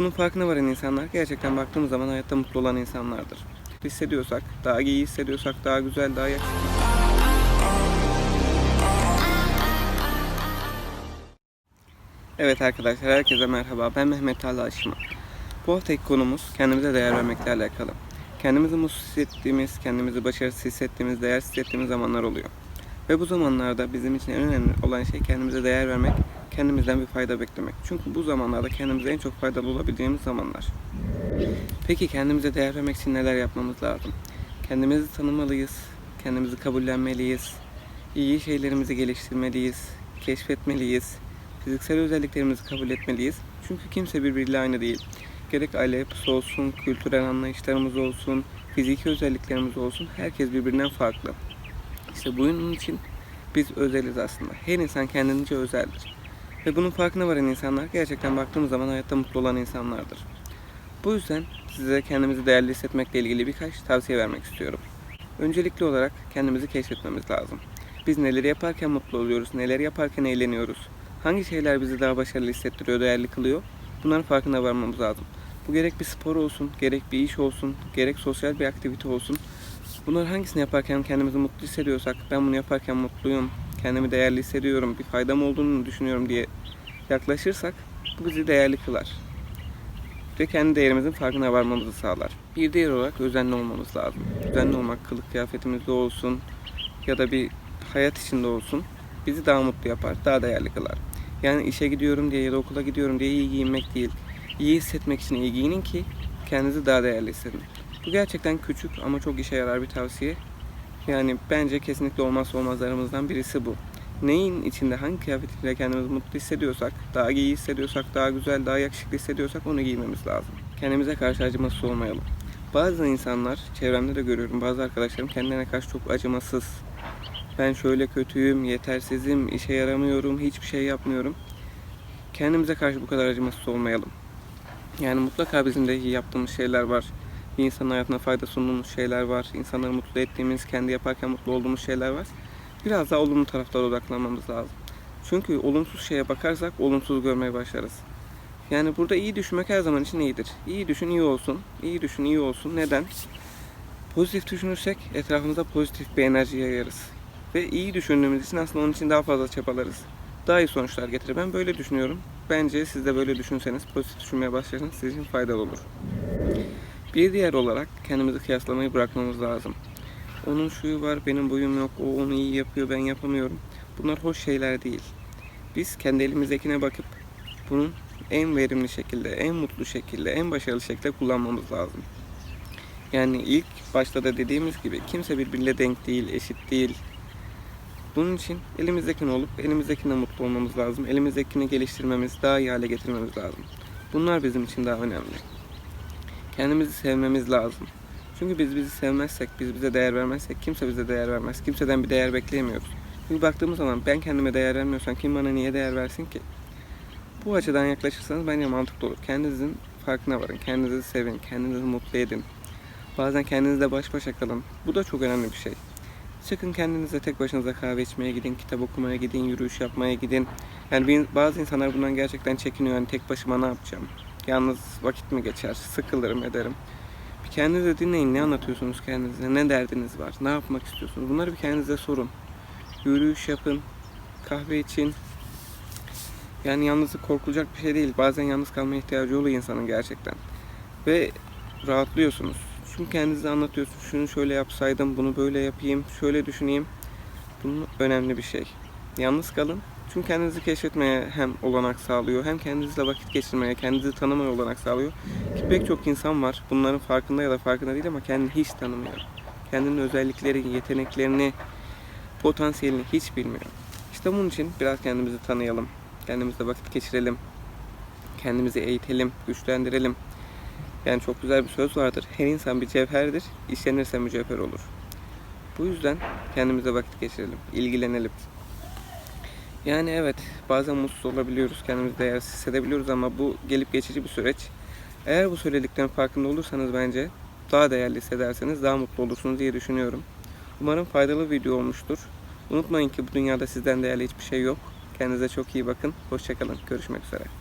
Bunun farkına varan insanlar gerçekten baktığımız zaman hayatta mutlu olan insanlardır. Hissediyorsak, daha iyi hissediyorsak, daha güzel, daha yakışıklı. Evet arkadaşlar, herkese merhaba. Ben Mehmet Ali Aşma. Bu haftaki konumuz kendimize değer vermekle alakalı. Kendimizi mutsuz hissettiğimiz, kendimizi başarısız hissettiğimiz, değersiz hissettiğimiz zamanlar oluyor. Ve bu zamanlarda bizim için en önemli olan şey kendimize değer vermek, kendimizden bir fayda beklemek. Çünkü bu zamanlarda kendimize en çok faydalı olabildiğimiz zamanlar. Peki kendimize değer vermek için neler yapmamız lazım? Kendimizi tanımalıyız, kendimizi kabullenmeliyiz, iyi şeylerimizi geliştirmeliyiz, keşfetmeliyiz, fiziksel özelliklerimizi kabul etmeliyiz. Çünkü kimse birbiriyle aynı değil. Gerek aile yapısı olsun, kültürel anlayışlarımız olsun, fiziki özelliklerimiz olsun, herkes birbirinden farklı. İşte bunun için biz özeliz aslında. Her insan kendince özeldir. Ve bunun farkına varan insanlar gerçekten baktığımız zaman hayatta mutlu olan insanlardır. Bu yüzden size kendimizi değerli hissetmekle ilgili birkaç tavsiye vermek istiyorum. Öncelikli olarak kendimizi keşfetmemiz lazım. Biz neleri yaparken mutlu oluyoruz, neleri yaparken eğleniyoruz, hangi şeyler bizi daha başarılı hissettiriyor, değerli kılıyor, bunların farkına varmamız lazım. Bu gerek bir spor olsun, gerek bir iş olsun, gerek sosyal bir aktivite olsun. Bunlar hangisini yaparken kendimizi mutlu hissediyorsak, ben bunu yaparken mutluyum, kendimi değerli hissediyorum, bir faydam olduğunu düşünüyorum diye yaklaşırsak bu bizi değerli kılar. Ve kendi değerimizin farkına varmamızı sağlar. Bir diğer olarak özenli olmamız lazım. Özenli olmak kılık kıyafetimizde olsun ya da bir hayat içinde olsun bizi daha mutlu yapar, daha değerli kılar. Yani işe gidiyorum diye ya da okula gidiyorum diye iyi giyinmek değil. İyi hissetmek için iyi giyinin ki kendinizi daha değerli hissedin. Bu gerçekten küçük ama çok işe yarar bir tavsiye. Yani bence kesinlikle olmazsa olmazlarımızdan birisi bu. Neyin içinde hangi kıyafetle kendimizi mutlu hissediyorsak, daha iyi hissediyorsak, daha güzel, daha yakışıklı hissediyorsak onu giymemiz lazım. Kendimize karşı acımasız olmayalım. Bazı insanlar, çevremde de görüyorum, bazı arkadaşlarım kendilerine karşı çok acımasız. Ben şöyle kötüyüm, yetersizim, işe yaramıyorum, hiçbir şey yapmıyorum. Kendimize karşı bu kadar acımasız olmayalım. Yani mutlaka bizim de yaptığımız şeyler var. Bir insanın hayatına fayda sunduğumuz şeyler var. İnsanları mutlu ettiğimiz, kendi yaparken mutlu olduğumuz şeyler var. Biraz daha olumlu taraflara odaklanmamız lazım. Çünkü olumsuz şeye bakarsak olumsuz görmeye başlarız. Yani burada iyi düşünmek her zaman için iyidir. İyi düşün, iyi olsun. İyi düşün, iyi olsun. Neden? Pozitif düşünürsek etrafımıza pozitif bir enerji yayarız. Ve iyi düşündüğümüz için aslında onun için daha fazla çabalarız. Daha iyi sonuçlar getirir. Ben böyle düşünüyorum. Bence siz de böyle düşünseniz, pozitif düşünmeye başlarsanız sizin faydalı olur. Bir diğer olarak kendimizi kıyaslamayı bırakmamız lazım. Onun şuyu var, benim boyum yok, o onu iyi yapıyor, ben yapamıyorum. Bunlar hoş şeyler değil. Biz kendi elimizdekine bakıp bunun en verimli şekilde, en mutlu şekilde, en başarılı şekilde kullanmamız lazım. Yani ilk başta da dediğimiz gibi kimse birbiriyle denk değil, eşit değil. Bunun için elimizdekini olup elimizdekine mutlu olmamız lazım. Elimizdekini geliştirmemiz, daha iyi hale getirmemiz lazım. Bunlar bizim için daha önemli. Kendimizi sevmemiz lazım. Çünkü biz bizi sevmezsek, biz bize değer vermezsek kimse bize değer vermez. Kimseden bir değer bekleyemiyoruz. Çünkü baktığımız zaman ben kendime değer vermiyorsam kim bana niye değer versin ki? Bu açıdan yaklaşırsanız bence mantıklı olur. Kendinizin farkına varın. Kendinizi sevin. Kendinizi mutlu edin. Bazen kendinizle baş başa kalın. Bu da çok önemli bir şey. Çıkın kendinize tek başınıza kahve içmeye gidin, kitap okumaya gidin, yürüyüş yapmaya gidin. Yani bazı insanlar bundan gerçekten çekiniyor. Yani tek başıma ne yapacağım? Yalnız vakit mi geçer? Sıkılırım ederim. Bir kendinize dinleyin. Ne anlatıyorsunuz kendinize? Ne derdiniz var? Ne yapmak istiyorsunuz? Bunları bir kendinize sorun. Yürüyüş yapın. Kahve için. Yani yalnızlık korkulacak bir şey değil. Bazen yalnız kalmaya ihtiyacı oluyor insanın gerçekten. Ve rahatlıyorsunuz. Çünkü kendinize anlatıyorsunuz. Şunu şöyle yapsaydım, bunu böyle yapayım, şöyle düşüneyim. Bunun önemli bir şey. Yalnız kalın. Çünkü kendinizi keşfetmeye hem olanak sağlıyor, hem kendinizle vakit geçirmeye, kendinizi tanımaya olanak sağlıyor. Ki pek çok insan var. Bunların farkında ya da farkında değil ama kendini hiç tanımıyor. Kendinin özellikleri, yeteneklerini, potansiyelini hiç bilmiyor. İşte bunun için biraz kendimizi tanıyalım. Kendimizle vakit geçirelim. Kendimizi eğitelim, güçlendirelim. Yani çok güzel bir söz vardır. Her insan bir cevherdir. İşlenirse mücevher olur. Bu yüzden kendimize vakit geçirelim, ilgilenelim. Yani evet bazen mutsuz olabiliyoruz, kendimizi değersiz hissedebiliyoruz ama bu gelip geçici bir süreç. Eğer bu söylediklerin farkında olursanız bence daha değerli hissederseniz daha mutlu olursunuz diye düşünüyorum. Umarım faydalı bir video olmuştur. Unutmayın ki bu dünyada sizden değerli hiçbir şey yok. Kendinize çok iyi bakın. Hoşçakalın. Görüşmek üzere.